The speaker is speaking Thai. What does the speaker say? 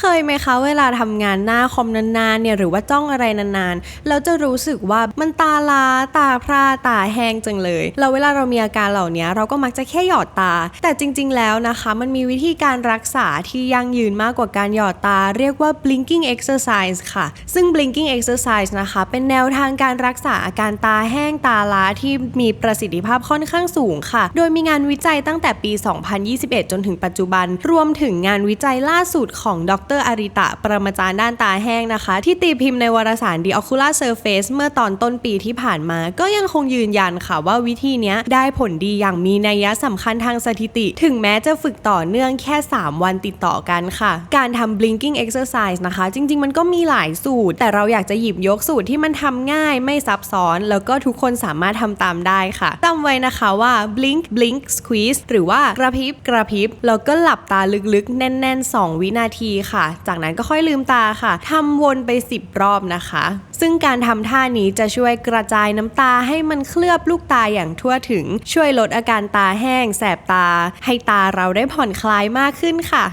เคยไหมคะเวลาทำงานหน้าคอมนานๆเนี่ยหรือว่าจ้องอะไรนานๆ เราจะรู้สึกว่ามันตาล้าตาพร่าตาแห้งจังเลยแล้วเวลาเรามีอาการเหล่านี้เราก็มักจะแค่หยอดตา แต่จริง ๆ แล้วนะคะ มันมีวิธีการรักษาที่ยั่งยืนมากกว่าการหยอดตา เรียกว่า blinking exercise ค่ะ ซึ่ง blinking exercise นะคะ เป็นแนวทางการรักษาอาการตาแห้งตาล้าที่มีประสิทธิภาพค่อนข้างสูงค่ะ โดยมีงานวิจัยตั้งแต่ปี 2021 จนถึงปัจจุบัน รวมถึงงานวิจัยล่าสุดของดรอาริตะ ปรมาจารย์ด้านตาแห้งนะคะ ที่ตีพิมพ์ในวารสาร The Ocular Surface เมื่อตอนต้นปีที่ผ่านมา ก็ยังคงยืนยันค่ะว่าวิธีนี้ได้ผลดีอย่างมีนัยสำคัญทางสถิติ ถึงแม้จะฝึกต่อเนื่องแค่ 3 วันติดต่อกันค่ะ การทำ blinking exercise นะคะ จริง ๆ มันก็มีหลายสูตร แต่เราอยากจะหยิบยกสูตรที่มันทำง่ายไม่ซับซ้อน แล้วก็ทุกคนสามารถทำตามได้ค่ะจำไว้นะคะว่า blink blink squeeze หรือว่ากระพริบกระพริบแล้วก็หลับตาลึกๆ แน่น ๆ 2 วินาทีค่ะจากนั้นก็ค่อยลืมตาค่ะทำวนไป 10 รอบนะคะ ซึ่งการทำท่านี้จะช่วยกระจายน้ำตาให้มันเคลือบลูกตาอย่างทั่วถึง ช่วยลดอาการตาแห้ง แสบตา ให้ตาเราได้ผ่อนคลายมากขึ้นค่ะ